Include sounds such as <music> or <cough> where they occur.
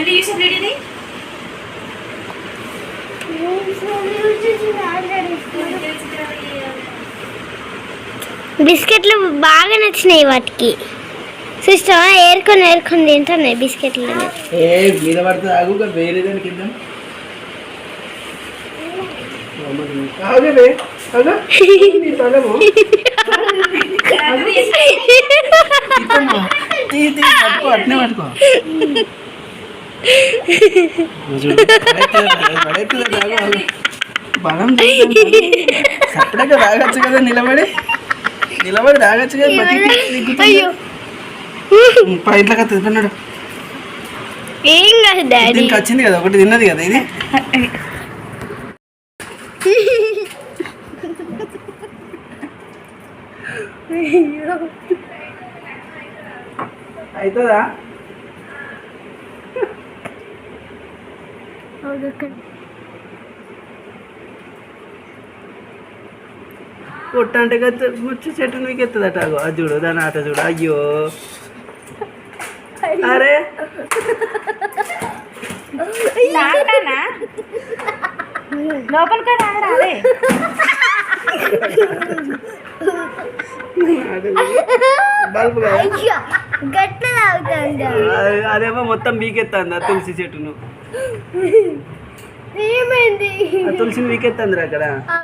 మెల్లి యూస్ ఇది బిస్కెట్లు బాగా నచ్చినాయి వాటికి సిస్టమ్ ఏరుకొని ఏరుకొని తింటున్నాయి బిస్కెట్లు ఏ మీద పడుతుంది ఆగు ఇంకా వేరే దానికి ఇద్దాం ఆగవే ఆగు. నీ తలము. <laughs> ఇద్దమ్మా. తీ, తీ, పట్టుకో అట్నే పట్టుకో <laughs> బలం సపరేట్గా తాగొచ్చు కదా నిలబడి? నిలబడి తాగొచ్చు కదా ఇంట్లోకి వస్తుంది తిన్నాడు ఏం కాదు డాడీ. వచ్చింది కదా ఒకటి తిన్నది కదా ఇది? అవుతుందా? కొట్ట అంటే కదా ముచ్చు చెట్టు నీకు ఎత్తుందట అగో అది చూడు దాని ఆట చూడు అయ్యో అరే లోపలికి బల్బు కదా గట్ల అదేమో మొత్తం బీకెత్తాంది ఆ తులసి చెట్టును. తులసిని బీకెత్తాందిరా అక్కడ.